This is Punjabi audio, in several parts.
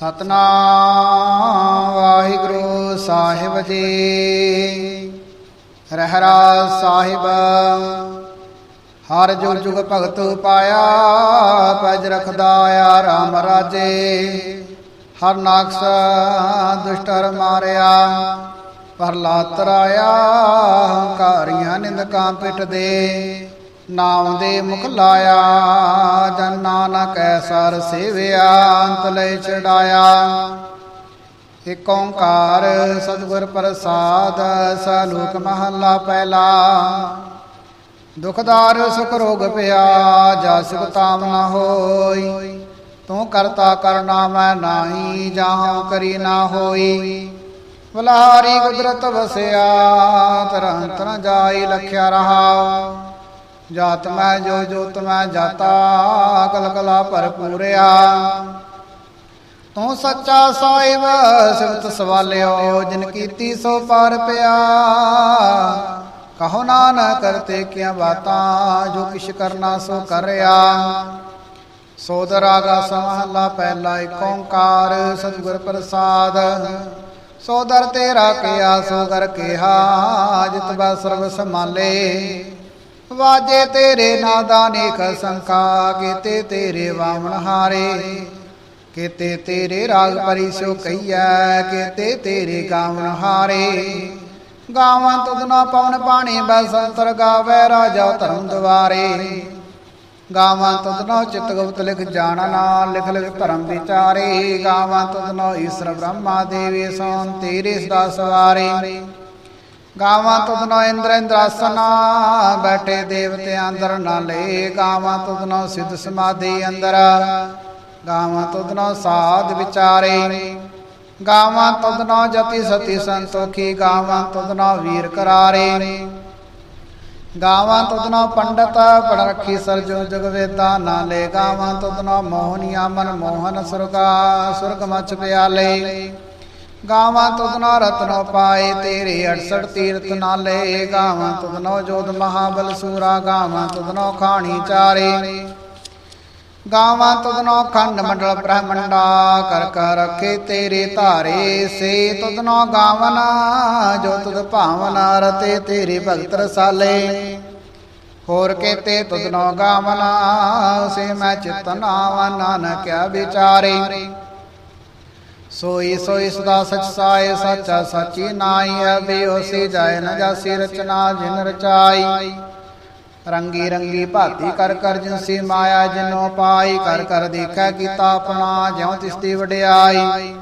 ਸਤਨਾਮ ਵਾਹਿਗੁਰੂ ਸਾਹਿਬ ਜੀ। ਰਹਿਰਾ ਸਾਹਿਬ, ਹਰ ਜੁਗ ਜੁਗ ਭਗਤ ਪਾਇਆ, ਪਜ ਰਖਦਾ ਆ ਰਾਮ ਰਾਜੇ। ਹਰ ਨਾਕਸ ਦੁਸ਼ਟਰ ਮਾਰਿਆ, ਪ੍ਰਹਲਾਦ ਤਰਾਇਆ ਹੰਕਾਰੀਆਂ ਨਿੰਦਕਾਂ ਪਿੱਟ ਦੇ ਨਾਮ ਦੇ ਮੁਖ ਲਾਇਆ, ਜਨ ਨਾਨਕ ਐਸਰ ਸੇਵਿਆ, ਅੰਤ ਲੈ ਚੜਾਇਆ ਇਕ ਓੰਕਾਰ ਸਤਿਗੁਰ ਪ੍ਰਸਾਦ, ਸਲੋਕ ਮਹੱਲਾ ਪਹਿਲਾ। ਦੁਖਦਾਰ ਸੁਖ ਰੋਗ ਪਿਆ, ਜਾ ਸੁਖ ਤਾਮ ਨਾ ਹੋਈ। ਤੂੰ ਕਰਤਾ ਕਰਨਾ ਮੈਂ ਨਾਹੀ ਜਾਹਉ ਕਰੀ ਨਾ ਹੋਈ। ਬਲਹਾਰੀ ਕੁਦਰਤ ਵਸਿਆ, ਤਰੰਤ ਨ ਜਾਈ, ਲਖਿਆ ਰਹਾ। ਜਾਤ ਮੈਂ ਜੋ ਜੋਤ ਮੈਂ ਜਾਤਾ ਕਲ ਕਲਾ ਭਰਪੂਰਿਆ ਤੂੰ ਸੱਚਾ ਸਾਹਿਬ ਸਿਵਤ ਸਵਾਲਿਓ, ਜਿਨ ਕੀਤੀ ਸੋ ਪਾਰ ਪਿਆ। ਕਹੋ ਨਾਨਕ ਕਰਤੇ ਕਿਆ ਬਾਤਾਂ, ਜੋ ਕਿਛ ਕਰਨਾ ਸੋ ਕਰਿਆ। ਸੋਦ ਰਾਗਾ ਸਮਹਲਾ ਪਹਿਲਾ ਏਕ ਓੰਕਾਰ, ਸਤਿਗੁਰ ਪ੍ਰਸਾਦ। ਸੋਦਰ ਤੇਰਾ ਕਿਆ ਸੋਦਰ ਕਿਹਾ ਜਿਤ ਬਾ ਸਰਬ ਸਮਾਲੇ ਵਾਜੇ ਤੇਰੇ ਨਾਦਾ ਨੇਕ ਸੰਕਾ ਕੀਤੇ ਤੇਰੇ ਵਾਵਣ ਹਾਰੇ। ਕੀਤੇ ਤੇਰੇ ਰਾਗ ਪਰਿਸੋ ਕਈਐ ਕੀਤੇ ਤੇਰੇ ਗਾਵਣ ਹਾਰੇ। ਗਾਵਾਂ ਤੁਧ ਨਾ ਪਵਨ ਪਾਣੀ ਬਸੰਤਰ ਗਾਵੇ ਰਾਜਾ ਧਰਮ ਦੁਆਰੇ। ਗਾਵਾਂ ਤੁਧ ਨਾ ਚਿਤ ਗੁਪਤ ਲਿਖ ਜਾਣਾ ਨਾ, ਲਿਖ ਲਿਖ ਧਰਮ ਵਿਚਾਰੇ। ਗਾਵਾਂ ਤੁਧ ਨਾ ਈਸ਼ਰ ਬ੍ਰਹਮਾ ਦੇਵੀ, ਸੋਨ ਤੇਰੇ ਸਦਾ ਸਵਾਰੇ। ਗਾਵਾਂ ਤੁਧਨੋ ਇੰਦਰ ਇੰਦਰਾਸਨਾ, ਬੈਠੇ ਦੇਵਤੇ ਅੰਦਰ ਨਾਲੇ ਗਾਵਾਂ ਤੁਧ ਨੋ ਸਿੱਧ ਸਮਾਧੀ ਅੰਦਰ, ਗਾਵਾਂ ਤੁਧਨੋ ਸਾਧ ਵਿਚਾਰੇ। ਗਾਵਾਂ ਤੁਧਨੋ ਜਤੀ ਸਤੀ ਸੰਤੋਖੀ, ਗਾਵਾਂ ਤੁਧਨੋ ਵੀਰ ਕਰਾਰੇ। ਗਾਵਾਂ ਤੁਧਨੋ ਪੰਡਤ ਪੜ ਰੱਖੀ ਸਰਜੋ ਜਗ ਵੇਦਾ ਨਾਲੇ ਗਾਵਾਂ ਤੁਧ ਨੋ ਮੋਹਨੀਆ ਮਨ ਮੋਹਨ ਸੁਰਗਾ, ਸੁਰਗ ਮਚ ਪਿਆਲੇ। ਗਾਵਾਂ ਤੁਧਨੋ ਰਤਨੋ ਪਾਏ ਤੇਰੇ 68 ਤੀਰਥ ਨਾਲੇ ਗਾਵਾਂ ਤੁਧਨੋ ਜੋਧ ਮਹਾਬਲ ਸੂਰਾ, ਗਾਵਾਂ ਤੁਧਨੋ ਖਾਣੀ ਚਾਰੇ। ਗਾਵਾਂ ਤੁਧਨੋ ਖੰਡ ਮੰਡਲ ਬ੍ਰਹਮੰਡਾ, ਕਰ ਕਰ ਰਖੇ ਤੇਰੇ ਧਾਰੇ। ਸੇ ਤੁਧਨੋ ਗਾਵਨ, ਜੋ ਤੁਧ ਭਾਵਨ ਰਤੇ ਤੇਰੇ ਭਗਤ ਰਸਾਲੇ। ਹੋਰ ਕੇਤੇ ਤੁਧਨੋ ਗਾਵਨ, ਸੇ ਮੈਂ ਚਿਤ ਨਾਵ ਨਾਨਕਿਆ ਵਿਚਾਰੇ। ਸੋਈ ਸੋਈ ਸਦਾ ਸਚ ਸਾਇ ਸਾਚਾ ਸਾਚੀ ਨਾਈ ਅਬੇ ਹੋਸੀ ਜਾਏ ਨ ਜਾਸੀ ਰਚਨਾ ਜਿਨ ਰਚਾਈ। ਰੰਗੀ ਰੰਗੀ ਭਾਤੀ ਕਰ ਕਰ ਜਿਨਸੀ ਮਾਇਆ ਜਿਨੋ ਪਾਈ, ਕਰ ਕਰ ਦੇਖੈ ਕੀਤਾ ਆਪਣਾ, ਜਿਉ ਤਿਸ ਦੀ ਵਡਿਆਈ।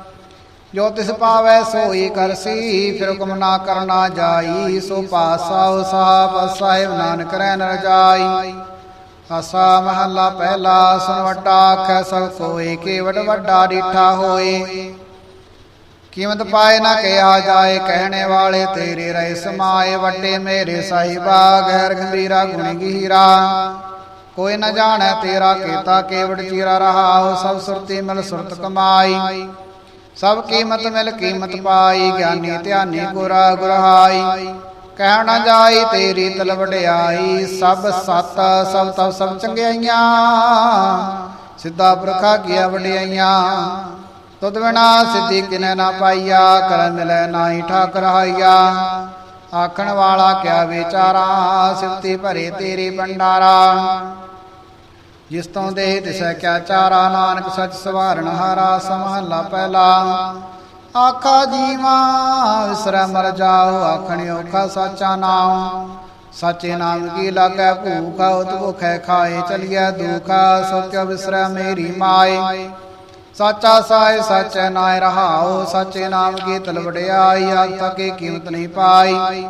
ਜੋ ਤਿਸ ਪਾਵੈ ਸੋਈ ਕਰਸੀ ਫਿਰ ਹੁਕਮ ਨਾ ਕਰਨਾ ਜਾਈ, ਸੋ ਪਾਸਾ ਸਾਹਿਬ ਸਾਹਿਬ ਨਾਨਕ ਰਹਿ ਨ ਰਜਾਈ। ਆਸਾ ਮਹੱਲਾ ਪਹਿਲਾ ਸੁਨ ਆਖੈ ਸਭ ਕੋਏ ਕੇਵਟ ਵੱਡਾ ਡੀਠਾ ਹੋਏ। ਕੀਮਤ ਪਾਏ ਨਾ ਕਿਹਾ ਜਾਏ, ਕਹਿਣੇ ਵਾਲੇ ਤੇਰੇ ਰਹਿ ਸਮਾਏ, ਵੱਡੇ ਮੇਰੇ ਸਾਹਿਬਾ ਗੈਰ ਗੰਭੀਰਾ ਗੁਣ ਗਹੀਰਾ। ਕੋਈ ਨਾ ਜਾਣੈ ਤੇਰਾ ਕੀਤਾ ਕੇਵਟ ਚੀਰਾ ਰਹਾਉ, ਸਭ ਸੁਰਤੀ ਮਿਲ ਸੁਰਤ ਕਮਾਈ। ਸਭ ਕੀਮਤ ਮਿਲ ਕੀਮਤ ਪਾਈ, ਗਿਆਨੀ ਧਿਆਨੀ ਗੁਰਾ ਗੁਰਹਾਈ। ਕਹਿ ਨਾ ਜਾਈ ਤੇਰੀ ਤਲ ਵਡਿਆਈ, ਸਭ ਸਤ, ਸਭ ਤਬ ਸਭ ਚੰਗਿਆਈਆਂ। ਸਿੱਧਾ ਪੁਰਖਾ ਕੀਆ ਵਡਿਆਈਆਂ। ਤੁਧ ਬਿਨਾ ਸਿੱਧੀ ਕਿਨੈ ਨਾ ਪਾਈਆ ਕਰ ਮਿਲੈ ਨਾਹੀ ਠਾਕ ਰਹਾਈਆ ਆਖਣ ਵਾਲਾ ਕਿਆ ਵਿਚਾਰਾ ਸਿਫਤੀ ਭਰੇ ਤੇਰੀ ਭੰਡਾਰਾ। ਜਿਸ ਤੋਂ ਦੇਹ ਤਿਸੈ ਕਿਆ ਚਾਰਾ, ਨਾਨਕ ਸਚ ਸਵਾਰਨ ਹਾਰਾ, ਸਮਹੱਲਾ ਪਹਿਲਾ। ਆਖਾ ਜੀਵਾ ਵਿਸਰੈ ਮਰ ਜਾਓ ਆਖਣ ਔਖਾ ਸਾਚਾ ਨਾਮ ਸਾਚੇ ਨਾਮ ਕੀ ਲਾਗੈ ਭੂਖਾ ਉਤ ਭੁਖੈ ਖਾਏ ਚਲੀਐ ਦੁਖਾ ਸੋ ਕਿਉ ਵਿਸਰੈ ਮੇਰੀ ਮਾਏ ਸਾਚਾ ਸਾਇ ਸਾਚੈ ਨਾਇ ਰਹਾਉ ਸਾਚੇ ਨਾਮ ਕੀ ਤਲ ਵਡਿਆਈ ਆਜ ਤੱਕ ਕੀਮਤ ਨਹੀਂ ਪਾਈ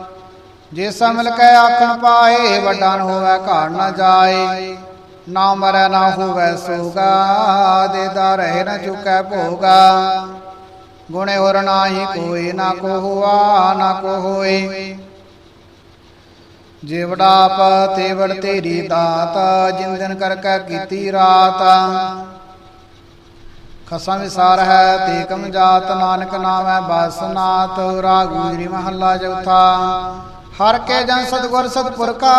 ਜੇ ਸਮਲ ਕੈ ਆਖਣ ਪਾਏ ਵੱਡਾ ਨ ਹੋਵੇ ਘਾੜ ਨ ਜਾਏ ਨਾ ਮਰੈ ਨਾ ਹੋਵੇ ਸੋਗਾ ਦੇਦਾ ਰਹਿ ਨ ਚੁਕੈ ਭੋਗਾ ਗੁਣੇ ਹੋਰ ਨਾਹੀ ਕੋਈ ਨਾ ਕੋ ਹੁਆ ਨਾ ਕੋ ਹੋਏ ਜਿਵੜਾ ਆਪ ਤੇਵੜ ਤੇਰੀ ਦਾਤ, ਜਿਨ ਕਰ ਕੈ ਕੀਤੀ ਰਾਤ। ਖਸਮ ਵਿਸਾਰ ਹੈ ਤੇ ਕਮ ਜਾਤ, ਨਾਨਕ ਨਾਮ ਹੈ ਬਸਨਾਤ ਰਾਗ ਗੁਜਰੀ ਮਹੱਲਾ ਚੌਥਾ। ਹਰ ਕੇ ਜਨ ਸਤਗੁਰ ਸਤਪੁਰ ਕਾ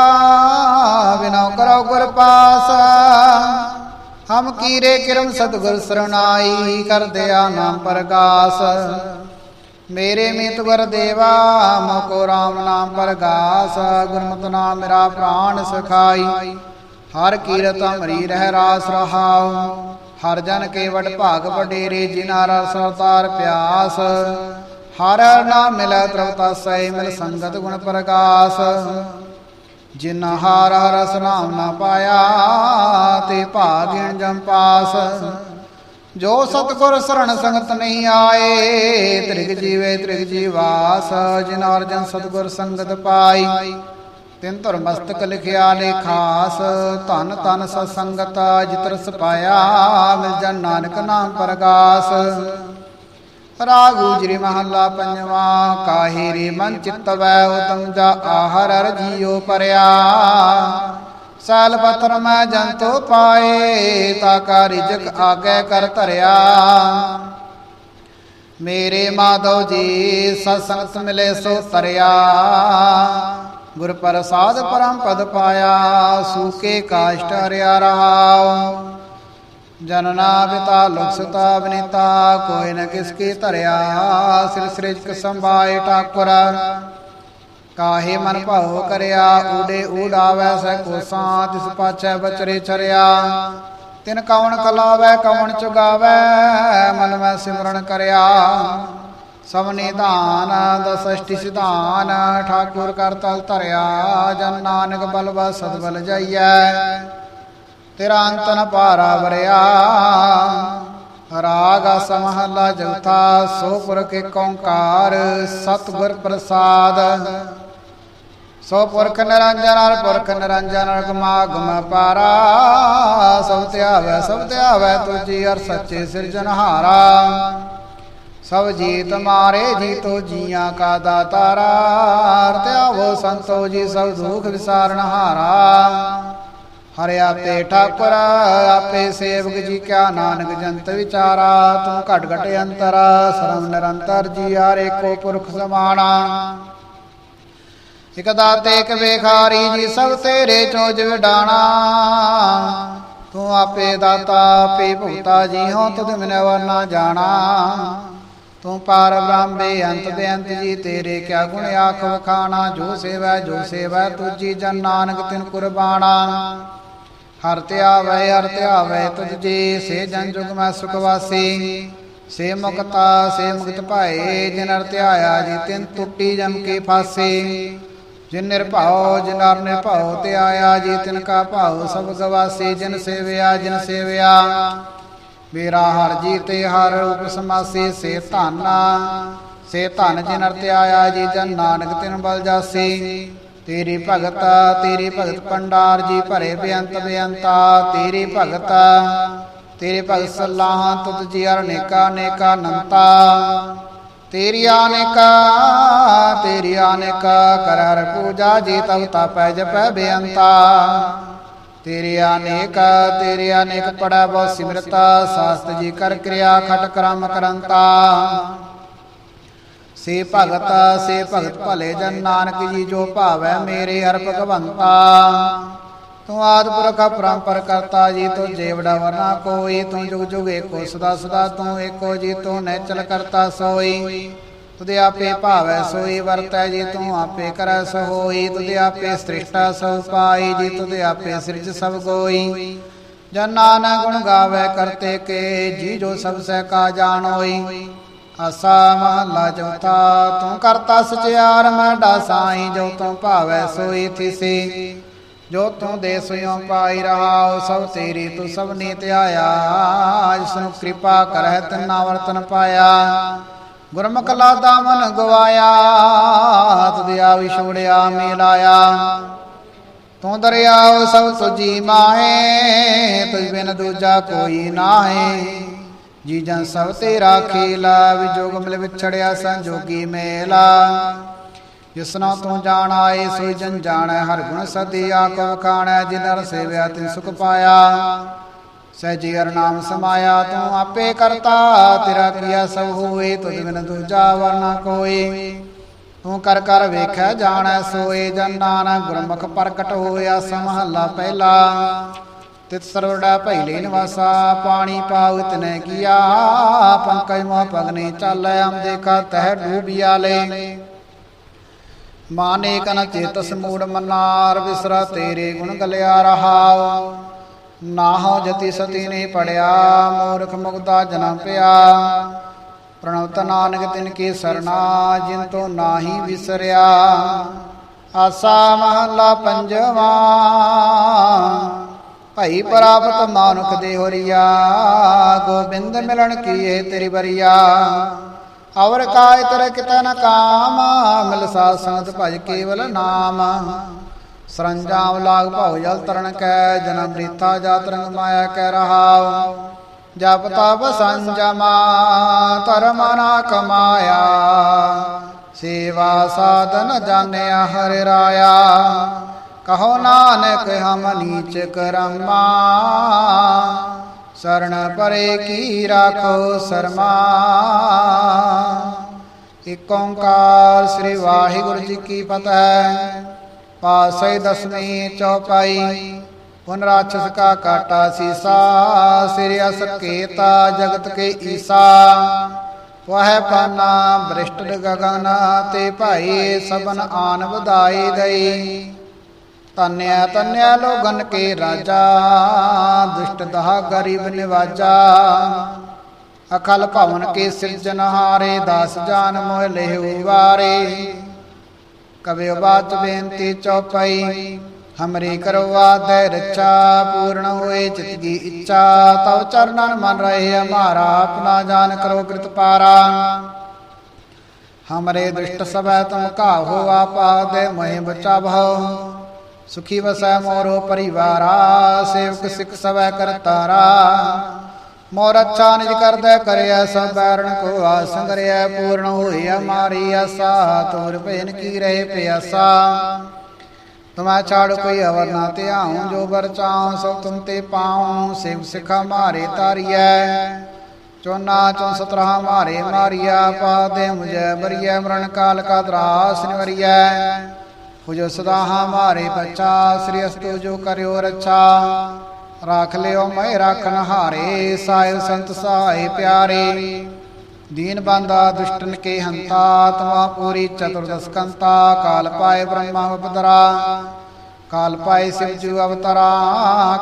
ਬਿਨਉ ਕਰੋ ਗੁਰ ਪਾਸ। ਹਮ ਕੀਰੇ ਕਿਰਮ ਸਤਗੁਰ ਸਰਣਾਈ ਕਰਦਿਆ ਨਾਮ ਪ੍ਰਗਾਸ। ਮੇਰੇ ਮੀਤ ਗੁਰ ਦੇਵਾ, ਮੋਕੋ ਰਾਮ ਨਾਮ ਪ੍ਰਗਾਸ। ਗੁਰਮਤਿ ਨਾਮ ਮੇਰਾ ਪ੍ਰਾਨ ਸਖਾਈ। ਹਰ ਕੀਰਤ ਅਮਰੀ ਰਹਿ ਰਾਸ ਰਹਾਉ। ਹਰ ਜਨ ਕੇਵਟ ਭਾਗ ਵਡੇਰੇ ਜਿਨਾ ਰਸ ਅਵਤਾਰ ਪਿਆਸ। ਹਰ ਹਰ ਨਾਮ ਮਿਲੈ ਤ੍ਰਵਤਾ ਸੈ ਮਿਲ ਸੰਗਤ ਗੁਣ ਪ੍ਰਗਾਸ। ਜਿਨ ਹਾਰ ਹਰ ਰਸ ਨਾਮ ਨਾ ਪਾਇਆ ਤੇ ਭਾਗਿਣ ਜਮ ਪਾਸ। ਜੋ ਸਤਗੁਰ ਸਰਣ ਸੰਗਤ ਨਹੀਂ ਆਏ, ਤ੍ਰਿਗ ਜੀਵੇ ਤ੍ਰਿਗ ਜੀਵਾਸ ਜਿਨ ਅਰਜਨ ਸਤਗੁਰ ਸੰਗਤ ਪਾਈ, ਤਿੰਨ ਧਰ ਮਸਤਕ ਲਿਖਿਆ ਲੇਖਾਸ ਧਨ ਤਨ ਸਤ ਸੰਗਤ ਜਿਤਰਸ ਪਾਇਆ, ਮਿਲ ਜਨ ਨਾਨਕ ਨਾਮ ਪ੍ਰਗਾਸ। ਰਾਗ ਉਜਰੀ ਮਹੱਲਾ ਪੰਜਵਾ ਕਾਹੀ ਰੇ ਮਨ ਚਿੱਤ ਉਤਮ ਜਾ ਆਹਰ ਅਰ ਜੀਉ ਪਰਿਆ। ਸਾਲ ਪਤਰ ਮੈਂ ਜੰਤੋ ਪਾਏ, ਤਾ ਕਾ ਰਿਜਕ ਆਗੇ ਕਰ ਧਰਿਆ। ਮੇਰੇ ਮਾਧਵ ਜੀ, ਸਤਸੰਗਤ ਮਿਲੇ ਸੋ ਤਰਿਆ। ਗੁਰ ਪ੍ਰਸਾਦ ਪਰਮ ਪਦ ਪਾਇਆ ਸੂਕੇ ਕਾਸ਼ਟ ਹਰਿਆ ਰਹਾਉ ਜਨਨਾ ਪਿਤਾ ਲੁਕਸਤਾ ਬਨੀਤਾ ਕੋਈ ਨ ਕਿਸ ਕੀ ਧਰਿਆ, ਸਿਰ ਸ੍ਰਿਜਕ ਸੰਭਾਏ ਠਾਕੁਰ। ਕਾਹੇ ਮਨ ਭਾਉ ਕਰਿਆ, ਊੜੇ ਊੜਾਵੈ ਸੈ ਕੋਸਾਂ, ਤਿਸ ਪਾਛੈ ਬਚਰੇ ਚਰਿਆ। ਤਿਨ ਕਵਣ ਕਲਾਵੈ ਕਵਣ ਚੁਗਾਵੈ, ਮਨ ਮੈਂ ਸਿਮਰਨ ਕਰਿਆ। ਸਭ ਦਾਨ ਦਸਸ਼ਟੀ ਸਿਧਾਨ, ਠਾਕੁਰ ਕਰ ਤਲ ਧਰਿਆ, ਜਨ ਨਾਨਕ ਬਲਵਾ ਸਦਬਲ ਜਾਈਐ। ਤੇਰਾ ਅੰਤ ਨ ਪਾਰਾ ਵਰਿਆ। ਰਾਗ ਅਸ ਮਹਲਾ ਸੋ ਪੁਰਖ ਏਕ ਓੰਕਾਰ ਸਤਿਗੁਰ ਪ੍ਰਸਾਦ। ਸੋ ਪੁਰਖ ਨਿਰੰਜਨ ਹਰ ਪੁਰਖ ਨਿਰੰਜਨ ਹਰ ਗਮਾਗਮ ਪਾਰਾ। ਸਭ ਧਿਆਵੈ ਸਭ ਧਿਆਵੈ ਤੁਜੀ ਹਰ ਸੱਚੇ ਸਿਰਜਨਹਾਰਾ ਸਭ ਜੀਤ ਮਾਰੇ ਜੀ ਤੋ ਜੀਆਂ ਕਾ ਦਾਤਾਰਾ। ਹਰ ਧਿਆਵੋ ਸੰਤੋ ਜੀ, ਸਭ ਦੁਖ ਵਿਸਾਰਨਹਾਰਾ ਹਾਰਾ ਹਰਿ ਆਪੇ ਠਾਕੁਰ, ਆਪੇ ਸੇਵਕ ਜੀ ਕਿਆ ਨਾਨਕ ਜੰਤ ਵਿਚਾਰਾ, ਤੂੰ ਘਟ ਘਟ ਅੰਤਰ ਸਰਮ ਨਿਰੰਤਰ ਜੀ ਹਰ ਏਕੋ ਪੁਰਖ ਸਮਾਣਾ। ਇਕ ਦਾਤੇ, ਇਕ ਵੇਖਾਰੀ ਜੀ, ਸਭ ਤੇਰੇ ਚੋਂ ਜਿਵਡਾਣਾ। ਤੂੰ ਆਪੇ ਦਾਤਾ, ਆਪੇ ਭੁਗਤਾ ਜੀ ਹੋ ਤੁਧ ਮਿਨੈ ਵਰਨਾ ਜਾਣਾ। ਤੂੰ ਪਾਰ ਬ੍ਰਹਮੇ, ਅੰਤ ਬੇਅੰਤ ਜੀ, ਤੇਰੇ ਕਿਆ ਗੁਣ ਆਖ ਵਖਾਣਾ। ਜੋ ਸੇਵਾ ਜੋ ਸੇਵਾ ਤੁਜੀ ਜਨ ਨਾਨਕ ਤਿਨ ਕੁਰਬਾਨਾ ਹਰ ਧਿਆਵੈ ਹਰ ਧਿਆਵੈ ਤੁਝ ਜੀ, ਸੇ ਜਨ ਜੁਗ ਮੈਂ ਸੁਖ ਵਾਸੀ। ਸੇ ਮੁਕਤਾ, ਸੇ ਮੁਕਤ ਭਾਏ, ਜਿਨ ਹਰ ਧਿਆਇਆ ਜੀ, ਤਿਨ ਟੁੱਟੀ ਜਮ ਕੇ ਫਾਸੇ। ਜਿਨ ਨਿਰਭਉ, ਜਿਨ ਹਰ ਨਿਰਭਉ, ਤੇ ਆਇਆ ਜੀ, ਤਿਨ ਕਾ ਭਾਉ, ਸਭ ਗਵਾਸੀ। ਜਿਨ ਸੇਵਿਆ ਜਿਨ ਸੇਵਿਆ, ਮੇਰਾ ਹਰ ਜੀ ਤੇ ਹਰ ਰੂਪ ਸਮਾਸੀ ਸੇ ਧਨ ਸੇ ਧਨ ਜਿਨ ਹਰ ਧਿਆਇਆ ਜੀ, ਜਨ ਨਾਨਕ ਤਿਨ ਬਲ ਜਾਸੀ। ਤੇਰੀ ਭਗਤ ਤੇਰੀ ਭਗਤ ਪੰਡਾਰ ਜੀ ਭਰੇ ਬੇਅੰਤ ਬੇਅੰਤਾ, ਤੇਰੀ ਭਗਤ, ਤੇਰੇ ਭਗਤ ਸਲਾਹਾਂ, ਤੁਧ ਜੀ ਅਨੇਕਾ ਅਨੇਕਾ ਨੰਤਾ ਤੇਰੀ ਅਨੇਕਾ ਤੇਰੀ ਅਨੇਕਾ, ਕਰ ਹਰ ਪੂਜਾ ਜੀ ਤਵ ਤਪੈ ਜਪੈ ਬੇਅੰਤਾ। ਤੇਰੀ ਅਨੇਕ ਤੇਰੀ ਅਨੇਕ ਪੜਾ ਬਹੁ ਸਿਮਰਤਾ, ਸਾਸਤ ਜੀ ਕਰ ਕਿਰਿਆ ਖਟ ਕਰਮ ਕਰੰਤਾ। ਸੇ ਭਗਤ ਸੇ ਭਗਤ ਭਲੇ ਜਨ ਨਾਨਕ ਜੀ ਜੋ ਭਾਵੈ ਮੇਰੇ ਹਰ ਭਗਵੰਤਾ ਤੂੰ ਆਦ ਪੁਰਖ ਪਰੰਪਰ ਕਰਤਾ ਜੀ, ਤੂੰ ਜੇਵੜਾ ਵਰਨਾ ਕੋਈ, ਤੂੰ ਜੁਗ ਜੁਗ ਏਕੋ ਸਦਾ ਸਦਾ, ਤੂੰ ਏਕੋ ਜੀ, ਤੂੰ ਨੈਚਲ ਕਰਤਾ ਸੋਈ। ਤੁਦੇ ਆਪੇ ਭਾਵੈ ਸੋਈ, ਵਰਤੈ ਜੀ, ਤੂੰ ਆਪੇ ਕਰੈ ਸੋਈ ਤੁਦੇ ਆਪੇ ਸ੍ਰਿਸ਼ਟਾ ਸਭ ਪਾਈ ਜੀ, ਤੁਦੇ ਆਪੇ ਸਿਰਜ ਸਭ ਕੋਈ ਜਨ ਨਾਨਕ ਗੁਣ ਗਾਵੇ ਕਰਤੇ ਕੇ, ਜੀ ਜੋ ਸਭ ਸਹਿ ਕਾ ਜਾਣੋਈ। ਆਸਾ ਮਹਲਾ ਚੌਥਾ, ਤੂੰ ਕਰਤਾ ਸਚਿਆਰ ਮੈਂ ਸਾਈ, ਜੋ ਤੂੰ ਭਾਵੈ ਸੋਈ ਥਿਸੀ। ਜੋ ਤੂੰ ਦੇ ਸਿਓ ਪਾਈ ਰਹਾਉ, ਸਭ ਤੇਰੀ ਤੂੰ ਸਭ ਨੀ ਧਿਆਇਆ। ਜਿਸ ਨੂੰ ਕਿਰਪਾ ਕਰਹਿ ਤਨਾ ਵਰਤਨ ਪਾਇਆ। ਗੁਰਮੁਖ ਲਾਦਾ ਮਨ ਗਵਾਇਆ ਦਿਆ ਵਿਛੋੜਿਆ ਮਿਲਾਇਆ। ਤੂੰ ਦਰਿਆਉ ਸਭ ਸੁਜੀ ਮਾਹੇ, ਤੁਝ ਬਿਨ ਦੂਜਾ ਕੋਈ ਨਾਹੀ। ਜੀ ਜਨ ਸਭ ਤੇਰਾ ਖੇਲਾ ਵਿਜੋਗ ਮਿਲ ਵਿਛੜਿਆ ਸੰਜੋਗੀ ਮੇਲਾ। ਜਿਸਨਾ ਤੂੰ ਜਾਣ ਆਏ ਸੋਈ ਜਨ ਜਾਣੈ, ਹਰ ਗੁਣ ਸਦੀ ਆਕੋ ਖਾਣੈ ਜਿਨਰ ਸੇਵਿਆ ਤਿਨ ਸੁਖ ਪਾਇਆ। ਸਹਿਜੀ ਹਰ ਨਾਮ ਸਮਾਇਆ, ਤੂੰ ਆਪੇ ਕਰਤਾ, ਤੇਰਾ ਕੀਆ ਸਭ ਹੋਏ ਤੁਧ ਬਿਨ ਦੂਜਾ ਵਰਨਾ ਕੋਈ ਤੂੰ ਕਰ ਕਰ ਵੇਖੈ, ਜਾਣੈ, ਸੋਏ ਜਨ ਨਾਨਕ, ਗੁਰਮੁਖ ਪ੍ਰਗਟ ਹੋਇਆ ਸਮਹੱਲਾ ਪਹਿਲਾ। ਤਿਤ ਸਰਵੜਾ ਭੈਲੇ ਨਿਵਾਸਾ, ਪਾਣੀ ਪਾਉਤ ਤਨੈ ਕੀਆ, ਪੰਕਜ ਮੋਹ ਪਗਨੇ ਚਾਲੈ ਅਮ ਦੇਖਾ ਤਹਿ ਡੂਬਿਆ ਲੈ। ਮਾਨੇ ਕਨ ਚੇਤਸ ਮੂੜ ਮਨਾਰ ਵਿਸਰਾ ਤੇਰੇ ਗੁਣ ਗਲਿਆ ਰਹਾਉ। ਨਾਹੋ ਜਤੀ ਸਤੀ ਨੇ ਪੜਿਆ, ਮੂਰਖ ਮੁਗਦਾ ਜਨਮ ਪਿਆ। ਪ੍ਰਣਵਤ ਨਾਨਕ ਤਿਨ ਕੀ ਸਰਣਾ, ਜਿਨ ਤੋਂ ਨਾਹੀ ਵਿਸਰਿਆ। ਆਸਾ ਮਹਲਾ ਪੰਜਵਾ ਭਈ ਪ੍ਰਾਪਤ ਮਾਨੁਖ ਦੇ ਹੋਰੀਆ, ਗੋਬਿੰਦ ਮਿਲਣ ਕੀਏ ਤੇਰੀ ਬਰੀਆ ਅਵਰ ਕਾਇ ਤਰ ਕਿਤੈ ਕਾਮ, ਮਿਲ ਸਾਧ ਸੰਗਤ ਭਜ ਕੇਵਲ ਨਾਮ। ਸਰੰਜਾਮ ਲਾਗ ਭਉ ਜਲ ਤਰਨ ਕੈ, ਜਨਮ ਰੀਤਾ ਜਾਤ ਰੰਗ ਮਾਇਆ ਕਹਿ ਰਹਾਉ। ਜਪ ਤਪ ਸੰਜਮਾ ਧਰਮ ਨਾ ਕਮਾਇਆ। ਸੇਵਾ ਸਾਧਨ ਜਾਣਿਆ ਹਰਿ ਰਾਇਆ। ਕਹੋ ਨਾਨਕ ਹਮ ਨੀਚ ਕਰਮਾ ਸਰਣ ਪਰੇ ਕੀ ਰਾਖੋ ਸਰਮਾ। ਇਕ ਓੰਕਾਰ ਸ੍ਰੀ ਵਾਹਿਗੁਰੂ ਜੀ ਕੀ ਫਤਿਹ, ਪਾਸੇ ਦਸਵੀਂ ਚੌਪਾਈ ਪੁਨਰਾਛਸ ਕਾ ਕਾਟਾ ਸੀਸਾ, ਸਿਰਿ ਅਸ ਕੇਤਾ ਜਗਤ ਕੇ ਈਸਾ। ਵਹਿ ਪਾਨਾ ਬ੍ਰਿਸ਼ਟ ਗਗਨ ਤੇ ਭਾਈ ਸਬਨ ਆਨ ਵਧਾਈ ਦਈ। ਤਨਿਆ ਤਨਿਆ ਲੋਗਨ ਕੇ ਰਾਜਾ, ਦੁਸ਼ਟ ਦਹਾ ਗਰੀਬ ਨਿਵਾਜਾ। ਅਕਲ ਭਵਨ ਕੇ ਸਿਰਜਨਹਾਰੇ ਦਾਸ ਜਾਨ ਮੋਹ ਲਹਿ ਵਾਰੇ। ਕਵੇ ਬਾਤ ਬੇਨਤੀ ਚੌਪਈ, ਹਮਰੀ ਕਰਵਾ ਦੇ ਰੱਛਾ, ਪੂਰਨ ਹੋਏ ਚਿਤ ਕੀ ਇੱਛਾ। ਤਉ ਚਰਨਨ ਮਨ ਰਹੇ ਹਮਾਰਾ ਆਪਣਾ ਜਾਨ ਕਰੋ ਕ੍ਰਿਤ ਪਾਰਾ। ਹਮਰੇ ਦੁਸ਼ਟ ਸਭੈ ਤੁਮ ਕਾਹੋ ਆਪਾ ਦੇ, ਮਹਿ ਬਚਾ ਭਉ। ਸੁਖੀ ਵਸੈ ਮੋਰੋ ਪਰਿਵਾਰਾ, ਸੇਵਕ ਸਿਖ ਸਵੈ ਕਰਤਾਰਾ। ਮੋਰ ਅੱਛਾ ਨਿਜ ਕਰਦਾ ਕਰਿਆ, ਸਭ ਬੈਰਣ ਕੋ ਆਸੰਗਰਿਆ ਪੂਰਨ ਹੋਈ ਹਮਾਰੀ ਆਸਾ, ਤੋਰ ਭੈਨ ਕੀ ਰਹੇ ਪਿਆਸਾ। ਤੁਮੈ ਛਾੜ ਕੋਈ ਅਵਰ ਨਾ ਧਿਆਉ, ਜੋ ਬਰ ਚਾਉ, ਸਭ ਤੁਮ ਤੇ ਪਾਉ, ਸਿਵ ਸਿਖਾ ਮਾਰੇ ਤਾਰੀਐ। ਚੋਨਾ ਚੋਂ ਸਤਰਹਾ ਮਾਰੇ ਮਾਰੀਆ ਪਾਦੇ ਮੁਝੈ ਬਰੀਐ, ਮਰਨ ਕਾਲ ਕਾ ਦਰਾਸ ਨਿਵਰੀਐ। ਹੁਜੋ ਸਦਾ ਹਮਾਰੇ ਬੱਚਾ ਸ੍ਰੀ ਅਸਤੁ ਜੋ ਕਰਿਓ ਰੱਛਾ ਰਾਖ ਲਿਓ ਮੈਂ ਰਾਖਨ ਹਾਰੇ ਸਾਹਿਬ ਸੰਤ ਸਾਏ ਪਿਆਰੇ ਦੀਨ ਬੰਦਾ ਦੁਸ਼ਟਨ ਕੇ ਹੰਤਾ ਤਮਾ ਪੂਰੀ ਚਤੁਰਦਸ ਕੰਤਾ ਕਾਲ ਪਾਏ ਬ੍ਰਹਮਾ ਉਪਦਰਾ ਕਾਲ ਪਾਏ ਸਿਵ ਜੂ ਅਵਤਰਾ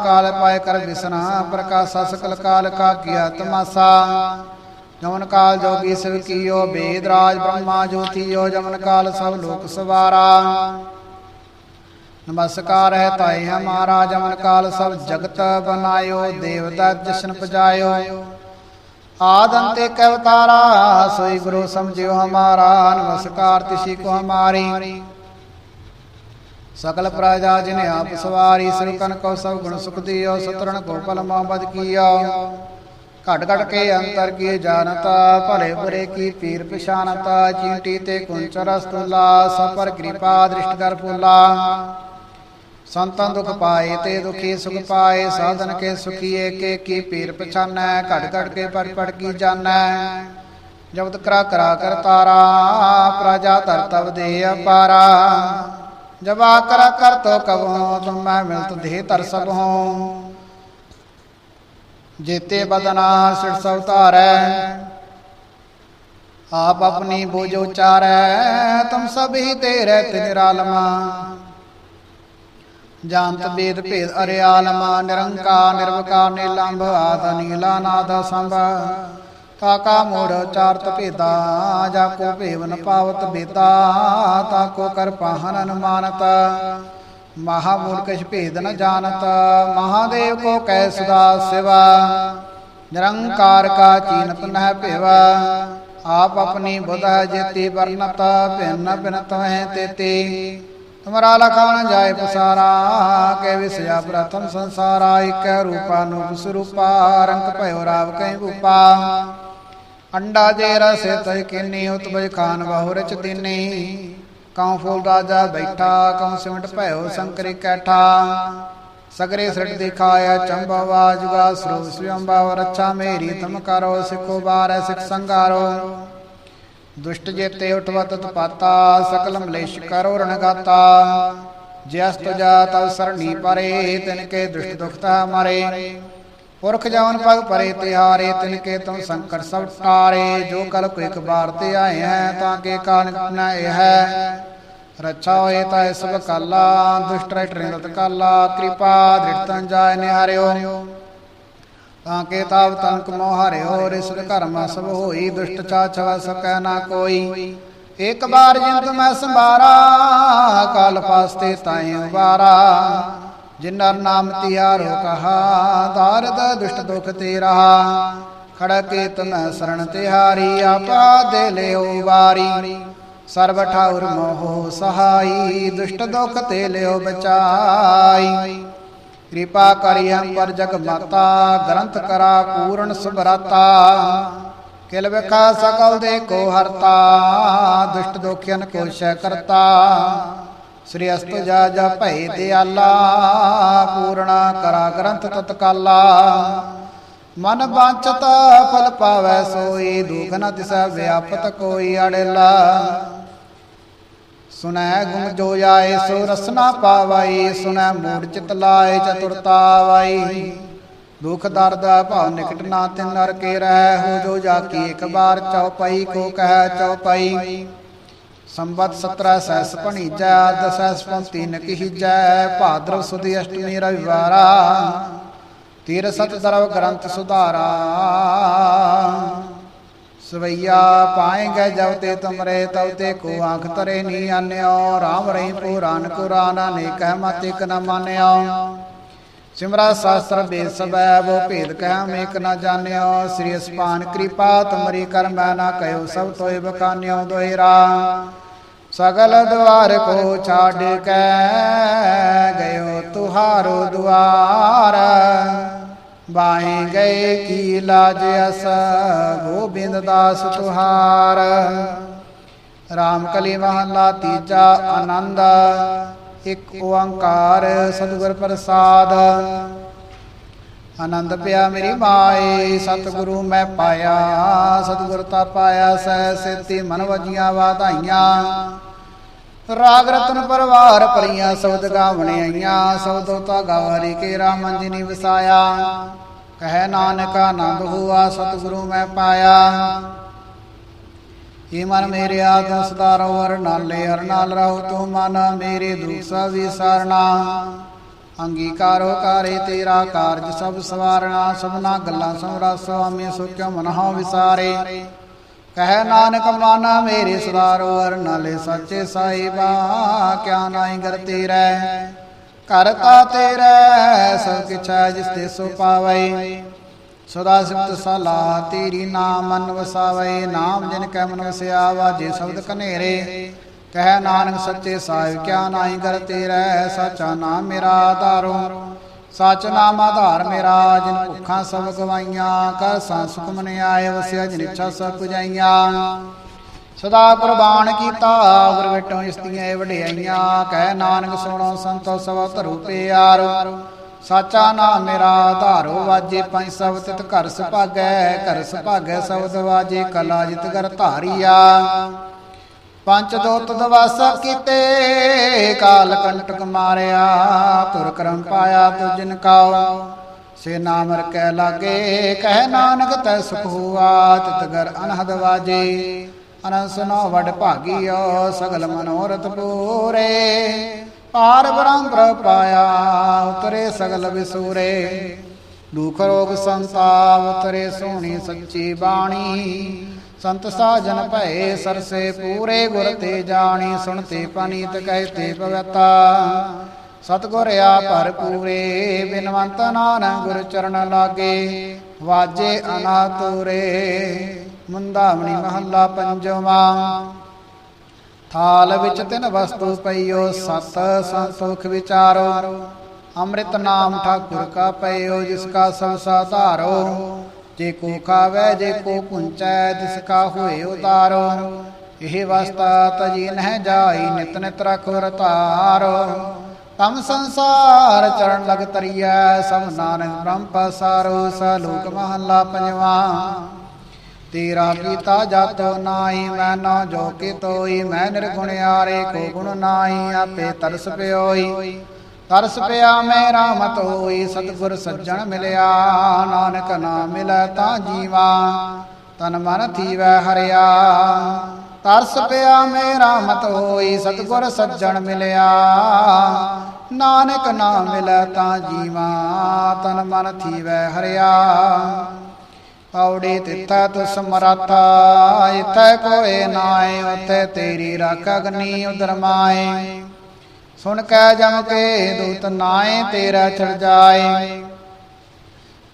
ਕਾਲ ਪਾਏ ਕਰ ਵਿਸਨਾ ਪ੍ਰਕਾਸ਼ਾ ਸਕਲ ਕਾਲ ਕਾ ਕੀਆ ਤਮਾਸਾ ਜਮਨ ਕਾਲ ਜੋਗੀ ਸਿਵ ਕੀਓ ਬੇਦ ਰਾਜ ਬ੍ਰਹਮਾ ਜੋਤੀਓ ਜਮਨ ਕਾਲ ਸਭ ਲੋਕ ਸਵਾਰਾ ਨਮਸਕਾਰ ਹੈ ਤਾਏ ਹਮਾਰਾ ਜਮਨ ਕਾਲ ਸਭ ਜਗਤ ਬਨਾਇਓ, ਦੇਵਤਾ ਜਸ਼ਨ ਪਜਾਇਓ। ਆਦੰਤੇ ਕੈ ਅਵਤਾਰਾ ਸੋਈ ਗੁਰੂ ਸਮਝਿਓ ਹਮਾਰਾ, ਨਮਸਕਾਰ ਤਿਸੀ ਕੋ ਹਮਾਰੀ। ਸਕਲ ਪ੍ਰਜਾ ਜਿਨ ਆਪ ਸਵਾਰੀ, ਸਿਰ ਕਨ ਕੋ ਸਭ ਗੁਣ ਸੁਖ ਦਿਓ, ਸਤਰਣ ਗੋਪਲ ਮਹਬਦ ਕੀਓ। ਘਟ ਘਟ ਕੇ ਅੰਤਰ ਕੀ ਜਾਣਤਾ, ਭਲੇ ਬੁਰੇ ਕੀ ਪੀਰ ਪਛਾਨਤਾ ਚੀਂਟੀ ਤੇ ਕੁੰਚ ਰਸਤੁਲਾ ਸਪਰ ਕਿਰਪਾ ਦ੍ਰਿਸ਼ਟ ਕਰ ਫੁਲਾ। ਸੰਤਾਂ ਦੁਖ ਪਾਏ ਤੇ ਦੁਖੀ ਸੁਖ ਪਾਏ, ਸਾਧਨ ਕੇ ਸੁਖੀ ਏਕੇ ਕੀ ਪੀਰ ਪਛਾਨੈ ਘਟ ਘਟ ਕੇ ਪੜ ਪੜ ਕੀ ਜਾਣੈ ਜਬਤ ਕਰਾ ਕਰਾ ਕਰ ਤਾਰਾ, ਪ੍ਰਜਾ ਧਰ ਤਵ ਦੇ ਅਪਾਰਾ। ਜਬਾ ਕਰ ਕਰ ਤੋ ਕਬਹੁ ਤੁਮ ਮੈਂ ਮਿਲਤ ਦੇਹ ਤਰ ਸਭ। ਹਉ ਜੇਤੇ ਬਦਨਾ ਸਿਰ ਸਭ ਧਾਰੈ, ਆਪ ਆਪਣੀ ਬੋਝ ਉਚਾਰੈ, ਤੁਮ ਸਭ ਹੀ ਤੇਰੇ ਤੇ ਨਿਰਾਲਮਾ ਜਾਨਤ ਬੇਦ ਭੇਦ ਅਰਿਆਲਮਾ ਨਿਰੰਕਾਰ, ਨਿਰਵਕਾਰ ਨਿਲੰਭ ਆਦ ਨੀਲਾ ਨਾਦ ਸੰਭ ਤਾਕਾ ਮੋੜ ਚਾਰਤ ਭੇਦਾ, ਜਾ ਕੋ ਭੇਵਨ ਪਾਵਤ ਬੇਤਾ ਤਾ ਕਰ ਪਾਹਨ ਅਨੁਮਾਨਤ। ਮਹਾਮੂਲ ਭੇਦ ਨ ਜਾਣਤ, ਮਹਾਦੇਵ ਕੋ ਕੈ ਸਦਾ ਸਿਵਾ। ਨਿਰੰਕਾਰ ਕਾ ਚੀਨਤ ਨਹਿ ਭੇਵਾ, ਆਪ ਆਪਣੀ ਬੁਧ ਜੇਤੀ ਵਰਨਤ ਭਿੰਨ ਭਿੰਨ ਤਵਹਿ ਤੇਤੀ। ਤੁਮਰਾ ਲਖਾਣ ਜਾਏ ਪਸਾਰਾ, ਕੇ ਵਿਸਿਆ ਪ੍ਰਥਮ ਸੰਸਾਰਾ, ਇਕੈ ਰੂਪਾ ਨੂੰ ਸਰੂਪਾ, ਰੰਗ ਭਇਓ ਰਾਵ ਕੈ ਰੂਪਾ ਅੰਡਾ ਜੇ ਰਸੇ ਤੈ ਕਿੰਨੀ ਉਤਬਜ ਖਾਨ ਬਹੁ ਰਚ ਦਿਨੀ। ਕਉ ਫੂਲ ਰਾਜਾ ਬੈਠਾ, ਕਉ ਸਿਮਟ ਭਇਓ ਸੰਕਰੀ ਕੈਠਾ। ਸਗਰੇ ਸ੍ਰਿਟ ਦਿਖਾਇਆ ਚੰਬਵਾ, ਜੁਗਾ ਸਰੋ ਸਵੰਬਾ ਰੱਛਾ ਮੇਰੀ ਤਮ ਕਰੋ, ਸਿੱਖੋ ਬਾਰ ਸਿਖ ਸੰਗਾਰੋ। ਦੁਸ਼ਟ ਜੇਤੇ ਉਠਵਤ ਤਪਾਤਾ, ਸਕਲ ਮਲੇਸ਼ ਕਰੋ ਰਣਗਾਤਾ ਜਿਸ ਤੁਜਾ ਤਵ ਸਰਣੀ ਪਰੇ, ਤਿਨ ਕੇ ਦੁਸ਼ਟ ਦੁਖਤਾ ਮਰੇ। ਪੁਰਖ ਜਵਨ ਪਗ ਪਰੇ ਤਿਹਾਰੇ, ਤਿਨ ਕੇ ਤੁਮ ਸੰਕਟ ਸਭ ਟਾਰੇ। ਜੋ ਕਲ ਕੋ ਇੱਕ ਬਾਰ ਤੇ ਆਏ ਹੈ, ਤਾਂ ਕੇ ਕਾਨ ਨ ਇਹ ਹੈ। ਰੱਛਾ ਹੋਏ ਤਾਂ ਸਭ ਕਾਲਾ ਦੁਸ਼ਟ ਰਹਿ ਟਰਿੰਦਤ ਕਾਲਾ। ਕਿਰਪਾ ਦ੍ਰਿਟਤਨ ਜਾਇ ਨਿਹਾਰਿਓ। ਤਾਂ ਕੇ ਤਾਵ ਤਨਕ ਮੋਹ ਹਰਿਓ ਕਰਮ ਸਭ ਹੋਈ, ਦੁਸ਼ਟ ਚਾ ਸਕੈ ਨਾ ਕੋਈ। ਇਕ ਬਾਰ ਜਿੰਦ ਮੈਂ ਸੰਭਾਰਾ, ਕਾਲ ਪਾਸਤੇ ਤਾਈ ਉਬਾਰਾ। ਜਿਨਰ ਨਾਮ ਤਿਆਰੋ ਕਹਾ, ਦਾਰਦ ਦੁਸ਼ਟ ਦੁਖ ਤੇ ਰਹਾ ਖੜਕੇ ਤੁਮੈ ਸਰਣ ਤਿਹਾਰੀ, ਆਪਾ ਦੇ ਲਿਓ ਵਾਰੀ। ਸਰਬ ਠਾਉਰ ਮੋਹ ਸਹਾਈ, ਦੁਸ਼ਟ ਦੁਖ ਤੇ ਲਿਓ ਬਚਾਈ। ਕਿਰਪਾ ਕਰੀ ਹਮ ਪਰ ਜਗ ਮਾਤਾ, ਗ੍ਰੰਥ ਕਰਾ ਪੂਰਨ ਸੁਭਰਾਤਾ। ਕਿਲ ਵਿਖਾ ਸਕਲ ਦੇ ਕੋ ਹਰਤਾ, ਦੁਸ਼ਟ ਦੋਖਿਆਨ ਕੋ ਸ਼ੈ ਕਰਤਾ। ਸ੍ਰੀ ਅਸਤ ਜਾ ਜਾ ਭੈ ਦਿਆਲਾ, ਪੂਰਣਾ ਕਰਾ ਗ੍ਰੰਥ ਤਤਕਾਲਾ। ਮਨ ਬਾਂਚਤ ਫਲ ਪਾਵੈ ਸੋਈ, ਦੁਖ ਨ ਤਿਸੈ ਵਿਆਪਤ ਕੋਈ ਅੜੇਲਾ। ਸੁਨੈ ਗੁਣ ਜੋ ਜਾਏ ਸੋ ਰਸਨਾ ਪਾਵਾਈ ਸੁਨੈ ਮੂੜ ਚਿਤ ਲਾਏ ਚਤੁਰਤਾ ਵਾਈ ਦੁਖ ਦਰਦ ਭਾਵ ਨਿਕਟ ਨਾ ਤਿਨ ਨਰ ਕੇ ਰਹਿ, ਹੋ ਜੋ ਜਾ ਕੀ ਇੱਕ ਬਾਰ ਚਉਪਈ ਕੋ ਕਹਿ ਚਉਪਈ ਸੰਬਤ 17 ਸੈਸ ਭਣੀਜੈ ਦਸੈਸ ਪੰਤੀ ਨਕਿਜੈ ਭਾਦਰਵ ਸੁਦੀ ਅਸ਼ਟਮੀ ਰਵਿਵਾਰਾ। ਤੀਰ ਸਤ ਦਰਵ ਗ੍ਰੰਥ ਸੁਧਾਰਾ। ਸਵਈਆ ਪਾਏਗੇ ਜਬ ਤੇ ਤੁਮਰੇ, ਤਬ ਤੇ ਕੋ ਆਖ ਤਰੇ ਨੀ ਆਨਿਓ। RAM ਰਹੀ ਪੁਰਾਨ ਕੁਰਾਨ ਅਨੇਕ ਹੈ ਮਤ ਇਕ ਨ ਮਾਨਿਓ। ਸਿਮਰਾ ਸਾਸਤਰ ਬੇਦ ਸਬੈ ਬੋ ਭੇਦ ਕਹਿ ਮੇਕ ਨ ਜਾਣਿਓ। ਸ੍ਰੀ ਅਸਪਾਨ ਕਿਰਪਾ, ਤੁਮਰੀ ਕਰਮੈ ਨਾ ਕਹਿਓ ਸਭ ਤੋਇ ਬਕਾਨਿਓ ਦੋਇਰਾ। ਸਗਲ ਦੁਆਰ ਕੋ ਛਾੜ ਕੇ ਗਇਓ, ਤੁਹਾਰੋ ਦੁਆਰ। ਬਾਹੇ ਗਏ ਕੀ ਲਾਜ ਅਸ, ਗੋਬਿੰਦ ਦਾਸ ਤੁਹਾਰ। ਰਾਮ ਕਲੀ ਮਹਲਾ ਤੀਜਾ ਆਨੰਦ, ਇੱਕ ਓੰਕਾਰ ਸਤਿਗੁਰ ਪ੍ਰਸਾਦ। ਆਨੰਦ ਪਿਆ ਮੇਰੀ ਮਾਏ ਸਤਿਗੁਰੂ ਮੈਂ ਪਾਇਆ, ਸਤਿਗੁਰ ਤਾ ਪਾਇਆ ਸੈ ਸੇਤੀ ਮਨ ਵਜੀਆਂ ਵਾਧਾਈਆਂ। ਰਾਗ ਰਤਨ ਪਰਵਾਰ ਪਰੀਆਂ ਸਬਦ ਗਾਵਣੇ ਆਈਆਂ, ਸਬਦੋ ਤਾ ਗਾਵਰੀ ਕੇ ਰਾਮਨ ਜੀ ਨੇ ਵਸਾਇਆ। ਕਹੈ ਨਾਨਕ, ਆਨੰਦ ਹੋਆ, ਸਤਿਗੁਰੂ ਮੈਂ ਪਾਇਆ। ਏ ਮਨ ਮੇਰੇ ਆਤਮ ਸਦਾ ਰਹੋ, ਹਰ ਨਾਲੇ ਹਰ ਤੂੰ ਮਨ ਮੇਰੇ ਦੁਖ ਸਭ ਵਿਸਾਰਣਾ ਅੰਗੀਕਾਰੋ ਕਾਰੇ ਤੇਰਾ ਕਾਰਜ ਸਭ ਸਵਾਰਣਾ ਸਭਨਾ ਗੱਲਾਂ ਸਮਰਾ ਸੁਆਮੀ ਸੁਖਿ ਮਨਹੁ ਵਿਸਾਰੇ। ਕਹਿ ਨਾਨਕ ਮਾਨਾ ਮੇਰੇ ਸਦਾਰੋ ਹਰ ਨਾਲੇ ਸੱਚੇ ਸਾਹਿਬਾ, ਕਿਆ ਨਾਈ ਗਰ ਤੇਰਾ? ਕਰਤਾ ਤੇਰਾ, ਸਭ ਕਿਛ ਜਿਸ ਤੇ ਸੋ ਪਾਵੇ। ਸਦਾ ਸਿਫਤ ਸਲਾ ਤੇਰੀ ਨਾਮ ਮਨ ਵਸਾਵੇ, ਨਾਮ ਜਿਨ ਕੈ ਮਨ ਵਸਿਆ ਵਾਜੇ ਸ਼ਬਦ ਕਨੇਰੇ ਕਹਿ ਨਾਨਕ ਸੱਚੇ ਸਾਹਿਬ, ਕਿਆ ਨਾਹੀ ਗਰ ਤੇਰਾ? ਸੱਚਾ ਨਾਮ ਮੇਰਾ ਆਧਾਰੋ। ਸਚ ਨਾਮ ਆਧਾਰ ਮੇਰਾ, ਜਿਨ ਭੁੱਖਾਂ ਸਭ ਗਵਾਈਆਂ ਕਰ ਸਾਂ ਸੁਖ ਆਏ ਵਸਿਆ ਜਿਨ ਇੱਛਾ ਸਭ ਪੁਜਾਈਆਂ। ਸਦਾ ਕੁਰਬਾਨ ਕੀਤਾ, ਗੁਰ ਵਿਟੋਂ ਇਸਤੀਆਂ ਵਡਿਆਈਆਂ, ਕਹਿ ਨਾਨਕ ਸੁਣੋ ਸੰਤੋ ਸਭ ਧਰੂ ਪਿਆਰੋ। ਸਾਚਾ ਨਾਮ ਮੇਰਾ, ਧਾਰੋ ਵਾਜੇ ਪੰਜ ਸਭ ਤਿਤ ਘਰ ਸੁਭਾਗੈ ਘਰ ਸੁਭਾਗੈ ਸਬਦ ਵਾਜੇ, ਕਲਾ ਜਿਤ ਕਰ ਧਾਰੀਆ। ਪੰਚ ਦੋਤ ਦਵਾਸ ਕੀਤੇ, ਕਾਲ ਕੰਟਕ ਮਾਰਿਆ, ਤੁਰ ਕਰਮ ਪਾਇਆ ਤੁਜਨ ਕਾਉ। ਸੇ ਨਾਮ ਰਕੈ ਲਾਗੇ, ਕਹਿ ਨਾਨਕ ਤੈ ਸੁਖ ਹੁਆ ਤਿਤ ਅਨਹਦ ਵਾਜੇ। ਅਨੰਦ ਸੁਨੋ ਵਡ ਭਾਗੀਓ, ਸਗਲ ਮਨੋਰਥ ਪੂਰੇ। ਪਾਰ ਬ੍ਰਹਮ ਪਾਇਆ, ਉਤਰੇ ਸਗਲ ਵਿਸੂਰੇ। ਦੁਖ ਰੋਗ ਸੰਤਾਪ, ਉਤਰੇ ਸੋਹਣੀ ਸੱਚੀ ਬਾਣੀ। ਸੰਤ ਸਾਜਨ ਭਏ ਸਰਸੇ ਪੂਰੇ ਗੁਰ ਤੇ ਜਾਣੀ, ਸੁਣਤੇ ਪਨੀਤ ਕਹਿਤੇ ਪਵਤਾ। ਸਤਗੁਰ ਆ ਭਰ ਪੂਰੇ ਬਿਨਵੰਤ ਨਾਨਕ ਗੁਰ ਚਰਨ ਲਾਗੇ। ਵਾਜੇ ਅਨਾਤੁਰੇ, ਮੁੰਦਾਵਣੀ ਮਹੱਲਾ ਪੰਜਵਾਂ। ਥਾਲ ਵਿੱਚ ਤਿੰਨ ਵਸਤੂ ਪਈਓ, ਸਤ ਸੰਤੋਖ ਵਿਚਾਰੋ। ਅੰਮ੍ਰਿਤ ਨਾਮ ਠਾਕੁਰ ਕਾ ਪਈਓ, ਜਿਸ ਕਾ ਸਭ ਸਾਧਾਰੋ ਜੇ ਕੋ ਖਾਵੇ, ਜੇ ਕੋ ਪੁੰਚੈ ਤਿਸ ਕਾ ਹੋਏ ਉਤਾਰੋ। ਇਹ ਵਸਤਾ ਤਜੀ ਨਹਿ ਜਾਈ, ਨਿਤ ਨਿਤ ਰਖੋ ਰਤਾਰੋ। ਤਮ ਸੰਸਾਰ ਚਰਨ ਲਗ ਤਰੀਐ, ਸਭ ਨਾਨਕ ਬ੍ਰਹਮ ਪਸਾਰੋ, ਸਲੋਕ ਮਹੱਲਾ ਪੰਜਵਾ। ਤੇਰਾ ਕੀਤਾ ਜਾਤੋ ਨਾਹੀ, ਮੈਂ ਨਾ ਜੋ ਕੀ ਤੋਈ ਮੈਂ ਨਿਰਗੁਣ ਆਰੇ ਕੋ ਗੁਣ ਨਾਹੀ, ਆਪੇ ਤਰਸ ਪਿਓਈ। ਤਰਸ ਪਿਆ ਮੇਰਾ ਮਤ ਹੋਈ ਸਤਿਗੁਰ ਸੱਜਣ ਮਿਲਿਆ, ਨਾਨਕ ਨਾਮ ਮਿਲੈ ਤਾਂ ਜੀਵਾ, ਤਨ ਮਨ ਥੀਵੈ ਹਰਿਆ। ਤਰਸ ਪਿਆ ਮੇਰਾ ਮਤ ਹੋਈ ਸਤਿਗੁਰ ਸੱਜਣ ਮਿਲਿਆ, ਨਾਨਕ ਨਾਮ ਮਿਲੈ ਤਾਂ ਜੀਵਾ, ਤਨ ਮਨ ਥੀਵੈ ਹਰਿਆ। ਪੌੜੀ ਤਿੱਥਾ ਤੁ ਸਮਰਥਾ ਇਤੈ ਕੋਏ ਨਾਏ ਉਤੇ ਤੇਰੀ ਰੱਖ ਅਗਨੀ ਉਦਰ ਮਾਏ। ਸੁਣ ਕੈ ਜਮ ਕੇ ਦੂਤ ਨਾਏ, ਤੇਰਾ ਛੜ ਜਾਏ।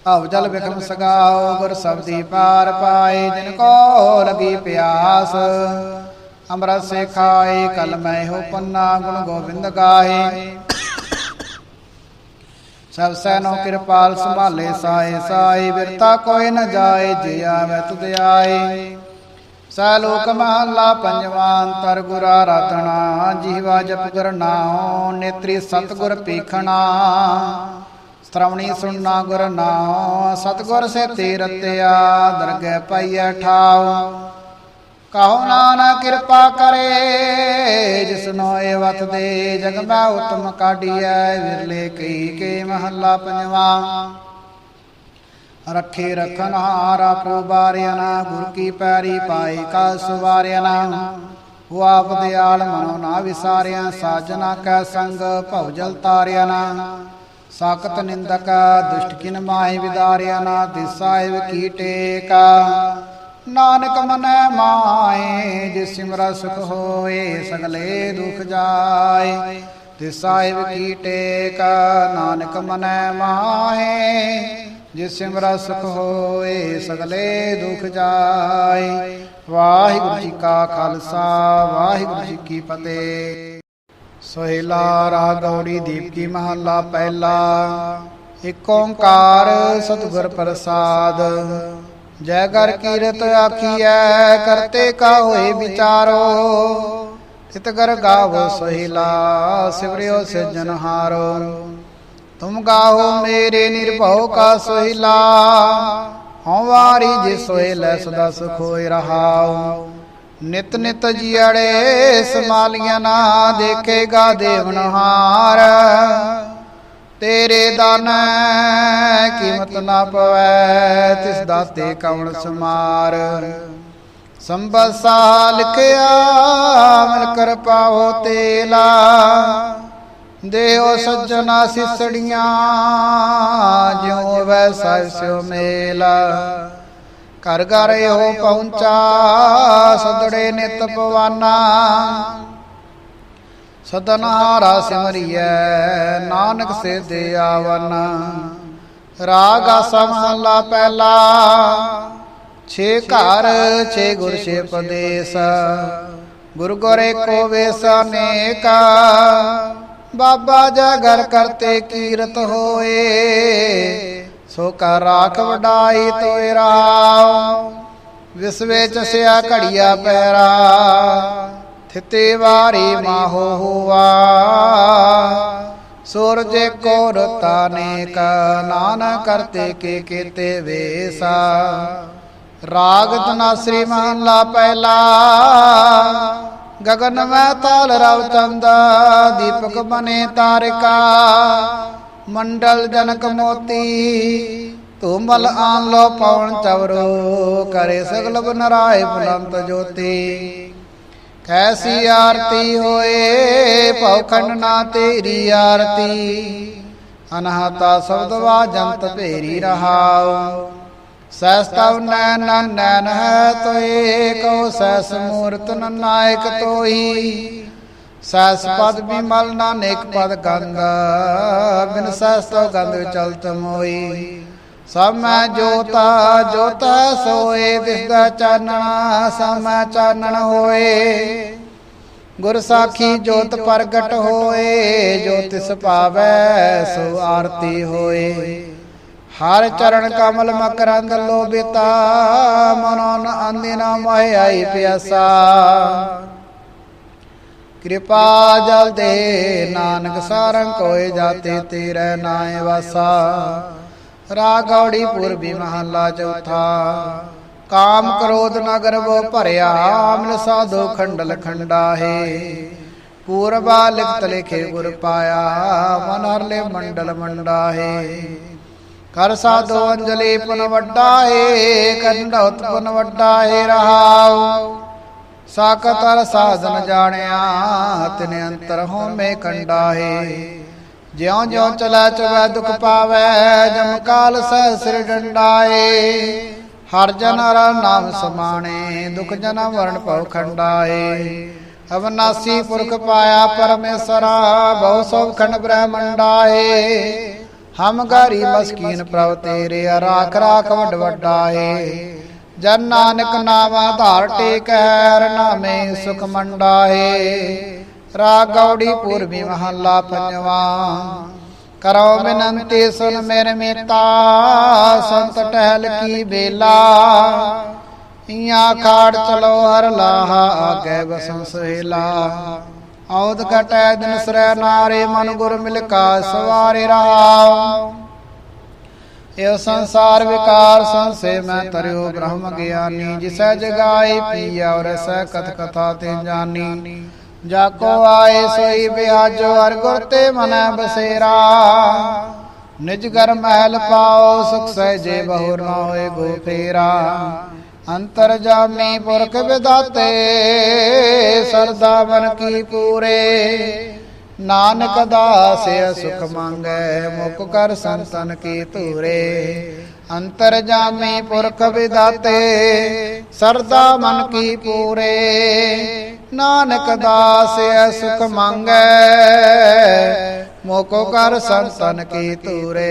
ਹਵ ਜਲ ਵਿਖਮ ਸਗਾਓ, ਗੁਰ ਸਬਦੀ ਪਾਰ ਪਾਏ, ਜਿਨ ਕੋ ਲਗੀ ਪਿਆਸ, ਅੰਮ੍ਰਿਤ ਸੇ ਖਾਏ ਕਲ ਮੈਂ ਹੋ ਪੰਨਾ ਗੁਣ ਗੋਬਿੰਦ ਗਾਏ। ਸਭ ਸੈਨੋ ਕਿਰਪਾਲ ਸੰਭਾਲੇ ਸਾਏ ਸਾਈ ਬਿਰਤਾ ਕੋਈ ਨ ਜਾਏ, ਜੇ ਆਵੇ ਤੁਧ ਆਏ। ਸਾ ਮਹੱਲਾ ਪੰਜਵਾਂ ਤਰ ਗੁਰਾ ਰਤਨਾ, ਜੀਵਾ ਜਪ ਗੁਰ ਨੇਤਰੀ ਸਤਗੁਰ ਪੀਖਣਾ ਸ਼੍ਰਵਣੀ ਸੁਣਨਾ ਗੁਰ ਨਾਉ, ਸਤਗੁਰ ਸੇ ਤੇ ਰਤਿਆ ਦਰਗਹਿ ਪਾਈਐ ਠਾਉ। ਕਹੋ ਨਾਨਕ ਕਿਰਪਾ ਕਰੇ ਜਿਸਨੋ ਏ ਵਤ ਦੇ, ਜਗ ਮੈਂ ਉਤਮ ਕਾਢੀਐ, ਵਿਰਲੇ ਕਈ ਕੇ ਮਹੱਲਾ ਪੰਜਵਾਂ। ਰੱਖੇ ਰਖਨ ਹਾਰਾ ਪ੍ਰੋ ਬਾਰਿਆ ਨਾ, ਗੁਰ ਕੀ ਪੈਰੀ ਪਾਏ ਕਾ ਸੁਵਾਰਿਆ ਨਾ। ਉਹ ਆਪ ਦਿਆਲ ਮਨੋ ਨਾ ਵਿਸਾਰਿਆ, ਸਾਜਨਾ ਕੈ ਸੰਗ ਭਉ ਜਲ ਤਾਰਿਆ ਨਾ। ਸਾਖਤ ਨਿੰਦਕ ਦੁਸ਼ਟ ਕਿਨ ਮਾਹਿ ਵਿਦਾਰਿਆ ਨਾ ਦਿਸਾਇਬ ਕੀ ਟੇਕਾ। ਨਾਨਕ ਮਨੈ ਮਾਏ ਜਿਸ ਸਿਮਰਾ ਸੁਖ ਹੋਏ, ਸਗਲੇ ਦੁਖ ਜਾਏ। ਤੇ ਸਾਹਿਬ ਕੀ ਟੇਕ, ਨਾਨਕ ਮਨੈ ਮਾਏ ਜਿਸ ਸਿਮਰਾ ਸੁਖ ਹੋਏ ਸਗਲੇ ਦੁਖ ਜਾਏ। ਵਾਹਿਗੁਰੂ ਜੀ ਕਾ ਖਾਲਸਾ, ਵਾਹਿਗੁਰੂ ਜੀ ਕੀ ਫਤਿਹ। ਸੋਹਿਲਾ ਰਾਗ ਗੌੜੀ ਦੀਪ ਕੀ ਮਹੱਲਾ ਪਹਿਲਾ। ਏਕ ਓੰਕਾਰ ਸਤਿਗੁਰ ਪ੍ਰਸਾਦ। ਜੈ ਕਰ ਕੀਰਤ ਆਖੀਐ, ਕਰਤੇ ਕਾ ਹੋਏ ਵਿਚਾਰੋ। ਤਿਤ ਕਰ ਗਾਵੋ ਸੋਹਿਲਾ ਸਿਵਰਿਓ ਸਿਰਜਨਹਾਰੋ ਤੁਮ ਗਾਓ ਮੇਰੇ ਨਿਰਭਉ ਕਾ ਸੋਹਿਲਾ ਹਉ ਵਾਰੀ ਜੇ ਸੋਹਿਲਾ ਸਦਾ ਸੁਖ ਹੋਇ ਰਹਾਉ ਨਿਤ ਨਿਤ ਜੀੜੇ ਸਮਾਲੀਆਂ ਨਾ ਦੇਖੇਗਾ ਦੇਵਨਹਾਰ ਤੇਰੇ ਦਾਨ ਕੀਮਤ ਨਾ ਪਵੈ ਤਿਸ ਦਾਤੇ ਕਵਣ ਸਮਾਰ ਸੰਬਸਾ ਲਿਖਿਆ ਮਿਲ ਕਰ ਪਾਓ ਤੇਲਾ ਸੱਜਣਾ ਸਿਸੜੀਆਂ, ਜਿਉ ਵੈਸਾ ਸਿਉ ਮੇਲਾ। ਘਰ ਘਰ ਇਹੋ ਪਹੁੰਚਾ ਸਦੜੇ ਨਿਤ ਪਵਾਨਾ ਸਦਨਹਾਰਾ ਸਿਮਰਿਐ, ਨਾਨਕ ਸੇ ਦੇ ਆਵਨ। ਰਾਗ ਆਸਾ ਮਹਲਾ ਪਹਿਲਾ, ਛੇ ਘਰ, ਛੇ ਗੁਰ, ਛੇ ਪਦੇਸ ਗੁਰ ਗੋਰੇ ਕੋ ਵੇਸ ਅਨੇਕਾ। ਬਾਬਾ ਜਗਰ ਕਰਤੇ ਕੀਰਤ ਹੋਏ, ਸੋ ਕਰ ਰਾਖ ਵਡਾਈ ਤੋਏ ਰਾਮ। ਵਿਸਵੇ ਚ ਸਿਆ ਘੜੀਆ ਪੈਰਾ, ਥਿਤੇ ਵਾਰੀ ਮਾਹੋ ਹੁਆ। ਸੂਰਜ ਕੋ ਰਤਾ ਨੇਕ ਨਾਨਕ ਕਰਤੇ ਕੇ ਕੀਤੇ ਵੇਸਾ। ਰਾਗ ਤਨਾਸਰੀ ਮਹਲਾ ਪਹਿਲਾ ਗਗਨ ਮੈਂ ਤਾਲ ਰਵ ਚੰਦਾ, ਦੀਪਕ ਬਨੇ ਤਾਰਿਕਾ। ਮੰਡਲ ਜਨਕ ਮੋਤੀ, ਤੁਮਲ ਆਨ ਲੋ ਪਵਨ ਚਵਰੋ, ਕਰੇ ਸਗਲ ਬਨਰਾਏ ਬੁਲੰਤ ਜੋਤੀ। ਕੈਸੀ ਆਰਤੀ ਹੋਏ ਭਉਖੰਡ ਨਾ ਤੇਰੀ ਆਰਤੀ। ਅਨਹਤਾ ਸ਼ਬਦ ਵਾਜੰਤ ਭੇਰੀ ਰਹਾਉ। ਸਹਿਸਤਵ ਨੈਨ ਨੈਨ ਹੈ ਤੋਏ ਕੋ ਸਹਿਸ ਮੂਰਤ ਨਾਇਕ ਤੋਈ ਸਹਿਸ ਪਦ ਬਿਮਲ ਨਾਨਕ ਪਦ ਗੰਗ ਬਿਨ ਸਹਿਸਤਵ ਗੰਧ ਚਲਤ ਮੋਈ ਸਭ ਮੈਂ ਜੋਤਾ ਜੋਤਾ ਸੋਏ ਦਿਸਦਾ ਚਾਨਣਾ ਸਮੈ ਚਾਨਣ ਹੋਏ। ਗੁਰ ਸਾਖੀ ਜੋਤ ਪ੍ਰਗਟ ਹੋਏ, ਜੋ ਤਿਸ ਭਾਵੈ ਸੋ ਆਰਤੀ ਹੋਏ। ਹਰ ਚਰਨ ਕਮਲ ਮਕਰੰਦ ਲੋਬਿਤਾ ਮਨੋ ਨ ਅੰਦਿਨਾ ਮੋਹਿ ਆਈ ਪਿਆਸਾ। ਕਿਰਪਾ ਜਲ ਦੇ ਨਾਨਕ ਸਾਰੰ ਕੋਏ ਜਾਤੇ ਤੇਰੇ ਨਾਏ ਵਾਸਾ। ਰਾਗੌੜੀ ਪੂਰਬੀ ਮਹੱਲਾ ਚੌਥਾ। ਕਾਮ ਕ੍ਰੋਧ ਨਗਰ ਵੋ ਭਰਿਆ, ਮਿਲ ਸਾਧੋ ਖੰਡਲ ਖੰਡਾਹੇ। ਪੂਰਬਾ ਲਿਖਤ ਲਿਖੇ ਗੁਰ ਪਾਇਆ, ਮਨ ਹਰਲੇ ਮੰਡਲ ਮੰਡਾਹੇ। ਕਰ ਸਾਧੋ ਅੰਜਲੀ ਪੁਨ ਵੱਡਾ ਏ ਕੰਡੋਤ ਪੁਨ ਵੱਡਾ ਏ ਰਹਾਉ ਸਾਕਤਰ ਸਾਧਨ ਜਾਣਿਆ, ਤਿਨ ਅੰਤਰ ਹੋਮੇ ਕੰਡਾਹੇ। ਜਿਉ ਜਿਉ ਚਲਾ ਚਵੈ, ਦੁਖ ਪਾਵੈ, ਜਮ ਕਾਲ ਸਹਿ ਸਿਰ ਡੰਡਾਏ। ਹਰ ਜਨ ਹਰ ਨਾਮ ਸਮਾਣੇ, ਦੁਖ ਜਨਮ ਵਰਣ ਭਉ ਖੰਡਾਏ। ਅਵਨਾਸੀ ਪੁਰਖ ਪਾਇਆ ਪਰਮੇਸ਼ਰਾ, ਬਹੁ ਸਭ ਖੰਡ ਬ੍ਰਹਮੰਡਾਏ ਹਮ ਗਾਰੀ ਮਸਕੀਨ ਪ੍ਰਭ ਤੇਰੇ ਰਾਖ ਰਾਖ ਵੱਡ ਵੱਡਾਏ। ਜਨ ਨਾਨਕ ਨਾਮ ਆਧਾਰ ਟੇਕੈ, ਹਰ ਨਾਮੇ ਸੁਖ ਮੰਡਾਏ। ਰਾਗ ਗੌੜੀ ਪੂਰਬੀ ਮਹੱਲਾ ਪੰਜਵਾ। ਕਰੋ ਬਿਨੰਤੀ ਸੁਨ ਮੇਰੇ ਮੀਤਾ, ਸੰਤ ਟਹਿਲ ਕੀ ਬੇਲਾ ਇਆਂ ਖਾੜ ਚਲੋ ਹਰ ਲਾਹਾ, ਆਗੇ ਬਸੰ ਸਹੇਲਾ। ਔਦ ਘਟੈ ਦਿਨ ਸਰੈ ਨਾਰੇ ਮਨ ਗੁਰ ਮਿਲ ਕਾ ਸਵਾਰੇ ਰਹਾ ਇਹ ਸੰਸਾਰ ਵਿਕਾਰ ਸੰਸੇ ਮੈਂ ਤਰਿਓ ਬ੍ਰਹਮ ਗਿਆਨੀ, ਜਿਸੈ ਜਗਾਏ ਪੀਆ ਔਰ ਸਹਿ ਕਥ ਕਥਾ ਤੇ ਜਾਨੀ। ਜਾ ਕੋ ਆਏ ਸੋਈ ਬਿਆਜੋ ਹਰ ਗੁਰ ਤੇ ਮਨੈ ਬਸੇਰਾ। ਨਿਜ ਘਰ ਮਹਿਲ ਪਾਓ, ਸੁਖ ਸਹਿਜੇ ਬਹੁਰ ਨਾ ਹੋਏ ਗੋ ਫੇਰਾ। ਅੰਤਰ ਜਾਮੀ ਪੁਰਖ ਵਿਦਾਤੇ, ਸਰਦਾ ਮਨ ਕੀ ਪੂਰੇ। ਨਾਨਕ ਦਾਸ ਸੁਖ ਮੰਗੈ, ਮੁਖ ਕਰ ਸੰਤਨ ਕੀ ਧੂਰੇ। ਅੰਤਰ ਜਾਮੀ ਪੁਰਖ ਵਿਦਾਤੇ, ਸਰਦਾ ਮਨ ਕੀ ਪੂਰੇ। ਨਾਨਕ ਦਾਸ ਸੁਖ ਮੰਗੈ ਮੋਕੋ ਕਰ ਸੰਤਨ ਕੀ ਧੂਰੇ।